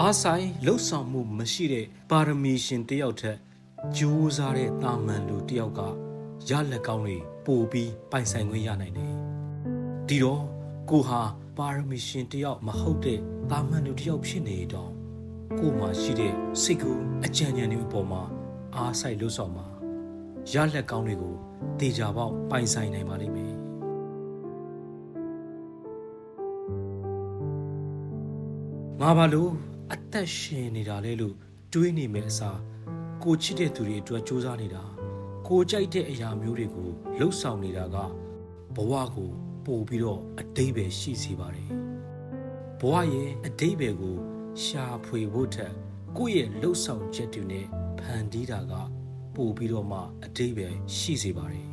အားဆိုင်လှုပ်ဆောင်မှုမရှိတဲ့ပါရမီရှင်တယောက်ထက်ကြိုးစားတဲ့တာမန်လူတယောက်ကရလက်ကောင်းတွေပို့ပြီးပိုင်ဆိုင်ခွင့်ရနိုင်တယ်။ဒီတော့ကိုဟာပါရမီရှင်တယောက်မဟုတ်တဲ့တာမန်လူတယောက်ဖြစ်နေတော့ကိုမှရှိတဲ့စိတ်ကူးအကြံဉာဏ်တွေအပေါ်မှာအားဆိုင်လှုပ်ဆောင်မှာရလက်ကောင်းတွေကိုတေချာပေါက်ပိုင်ဆိုင်နိုင်ပါလိမ့်မယ်။ငါဘာလို့ အသက်ရှင်နေတာလဲလို့တွေးနေမယ်အစားကိုချစ်တဲ့သူတွေအတွက်စူးစမ်းနေတာကိုကြိုက်တဲ့အရာမျိုးတွေကိုလှုပ်ဆောင်နေတာကဘဝကိုပို့ပြီးတော့အတိတ်ပဲရှိစေပါတယ်ဘဝရဲ့အတိတ်ပဲကိုရှာဖွေဖို့ထက်ကိုယ့်ရဲ့လှုပ်ဆောင်ချက်တွေနဲ့ဖန်တီးတာကပို့ပြီးတော့မှအတိတ်ပဲရှိစေပါတယ်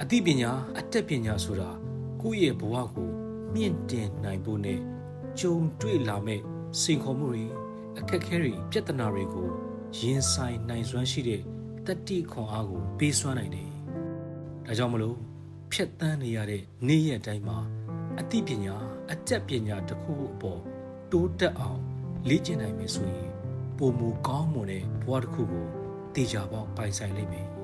အသိပညာအတတ်ပညာဆိုတာ ကိုယ့်ရဲ့ဘဝကိုမြင့်တင်နိုင်ဖို့နဲ့ကြုံတွေ့လာမဲ့စိန်ခေါ်မှုတွေအခက်အခဲတွေပြဿနာတွေကိုရင်ဆိုင်နိုင်စွမ်းရှိတဲ့တတိခွန်အားကိုပေးစွမ်းနိုင်တယ်။ဒါကြောင့်မလို့ဖြတ်တန်းနေရတဲ့နေ့ရက်တိုင်းမှာအသိပညာအတတ်ပညာတစ်ခုခုအပေါ်တိုးတက်အောင်လေ့ကျင့်နိုင်မယ်ဆိုရင်ပုံမူကောင်းမွန်တဲ့ဘဝတစ်ခုကိုတေချာပေါက်ပိုင်ဆိုင်လိမ့်မယ်။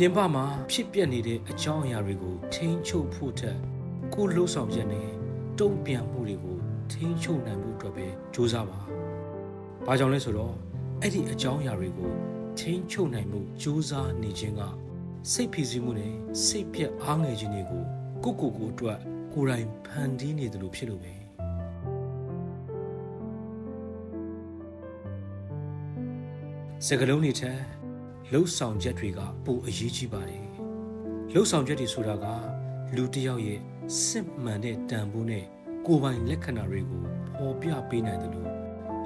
ပြင်ပမှာဖြစ်ပျက်နေတဲ့အကြောင်းအရာတွေကိုထိန်းချုပ်ဖို့ထက်ကိုယ်လှုပ်ဆောင်ချက်နဲ့တုံ့ပြန်မှုတွေကိုထိန်းချုပ်နိုင်မှုအတွက်ပဲကြိုးစားပါ။ဘာကြောင့်လဲဆိုတော့အဲ့ဒီအကြောင်းအရာတွေကိုထိန်းချုပ်နိုင်မှုကြိုးစားနေခြင်းကစိတ်ဖိစီးမှုနဲ့စိတ်ပြက်အားငယ်ခြင်းတွေကိုကိုယ့်ကိုယ်ကိုယ်အတွက်ကိုယ်တိုင်ဖန်တီးနေတယ်လို့ဖြစ်လို့ပဲ။စကလုံးတွေထက် လှုပ်ဆောင်ချက်တွေကပိုအရေးကြီးပါတယ်လှုပ်ဆောင်ချက်တွေဆိုတာကလူတစ်ယောက်ရဲ့စစ်မှန်တဲ့တန်ဖိုးနဲ့ကိုယ်ပိုင်လက္ခဏာတွေကိုပေါ်ပြပေးနိုင်တယ်လို့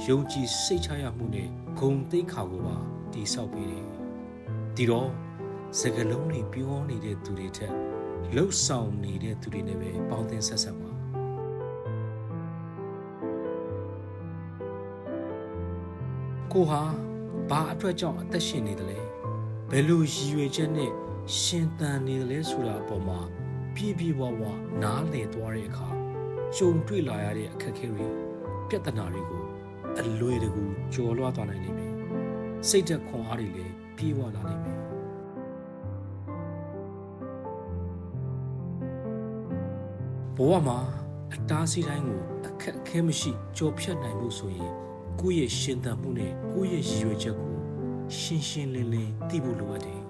ယုံကြည်စိတ်ချရမှုနဲ့ဂုဏ်သိက္ခာကိုပါတည်ဆောက်ပေးတယ်ဒီတော့စကလုံးတွေပြောနေတဲ့သူတွေထက်လှုပ်ဆောင်နေတဲ့သူတွေနဲ့ပဲပေါင်းသင်းဆက်ဆက်ပါကိုဟာဘာအတွက်ကြောင့်အသက်ရှင်နေတယ်လဲ ဘယ်လိုရည်ရွယ်ချက်နဲ့ရှင်သန်နေတယ်လဲဆိုတာအပေါ်မှာပြည့်ပြည့်ဝဝနားလည်သွားတဲ့အခါကြုံတွေ့လာရတဲ့အခက်အခဲတွေပြဿနာတွေကိုအလွယ်တကူကျော်လွှားသွားနိုင်လိမ့်မယ်စိတ်သက်ခွန်အားတွေလည်းပြေးဝလာလိမ့်မယ်ဘဝမှာအတားစီးတိုင်းကိုအခက်အခဲမရှိကြော်ဖြတ်နိုင်မှုဆိုရင်ကိုယ့်ရဲ့ရှင်သန်မှုနဲ့ကိုယ့်ရဲ့ရည်ရွယ်ချက်ကို ရှင်းရှင်းလင်းလင်းသိဖို့လိုအပ်တယ်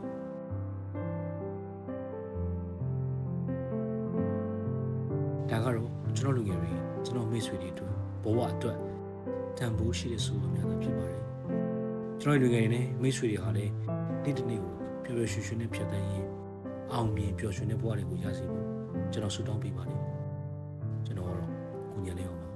ဒါကတော့ကျွန်တော်လူငယ်တွေကျွန်တော်မိတ်ဆွေတွေအတွက်ဘဝအတွက်တန်ဖိုးရှိတဲ့ဆိုလိုများတာဖြစ်ပါတယ်ကျွန်တော်လူငယ်တွေနဲ့မိတ်ဆွေတွေဟာလည်းနေ့တစ်နေ့ကိုပျော်ပျော်ရွှင်ရွှင်နဲ့ဖြတ်သန်းရင်းအောင်မြင်ပျော်ရွှင်တဲ့ဘဝတွေကိုရရှိဖို့ကျွန်တော်ဆုတောင်းပေးပါတယ်ကျွန်တော်ကတော့ကိုညနေအောင်ပါ